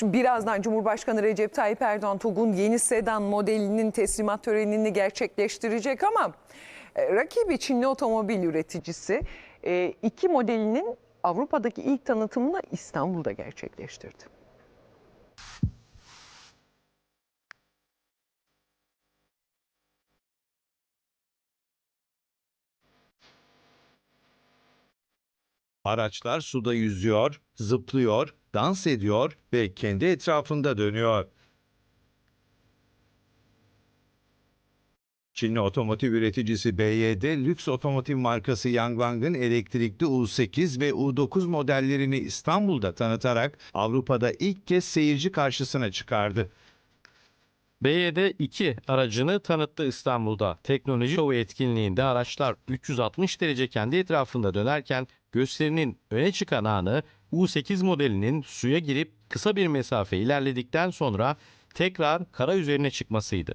Şimdi birazdan Cumhurbaşkanı Recep Tayyip Erdoğan TOG'un yeni sedan modelinin teslimat törenini gerçekleştirecek ama e, rakibi Çinli otomobil üreticisi e, iki modelinin Avrupa'daki ilk tanıtımını İstanbul'da gerçekleştirdi. Araçlar suda yüzüyor, zıplıyor, dans ediyor ve kendi etrafında dönüyor. Çinli otomotiv üreticisi BYD, lüks otomotiv markası Yangwang'ın elektrikli U8 ve U9 modellerini İstanbul'da tanıtarak Avrupa'da ilk kez seyirci karşısına çıkardı. BYD 2 aracını tanıttı İstanbul'da. Teknoloji Show etkinliğinde araçlar 360 derece kendi etrafında dönerken gösterinin öne çıkan anı U8 modelinin suya girip kısa bir mesafe ilerledikten sonra tekrar kara üzerine çıkmasıydı.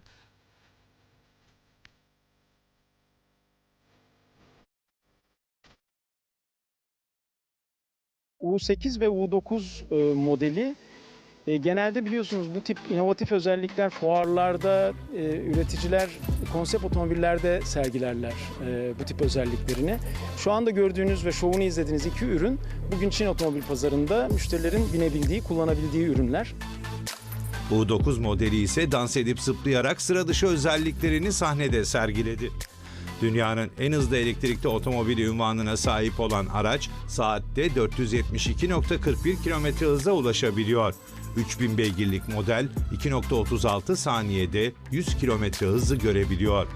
U8 ve U9 e, modeli e, genelde biliyorsunuz bu tip inovatif özellikler fuarlarda e, üreticiler konsept otomobillerde sergilerler e, bu tip özelliklerini. Şu anda gördüğünüz ve şovunu izlediğiniz iki ürün bugün Çin otomobil pazarında müşterilerin binebildiği, kullanabildiği ürünler. U9 modeli ise dans edip zıplayarak sıra dışı özelliklerini sahnede sergiledi. Dünyanın en hızlı elektrikli otomobili ünvanına sahip olan araç saatte 472.41 km hıza ulaşabiliyor. 3000 beygirlik model 2.36 saniyede 100 km hızı görebiliyor.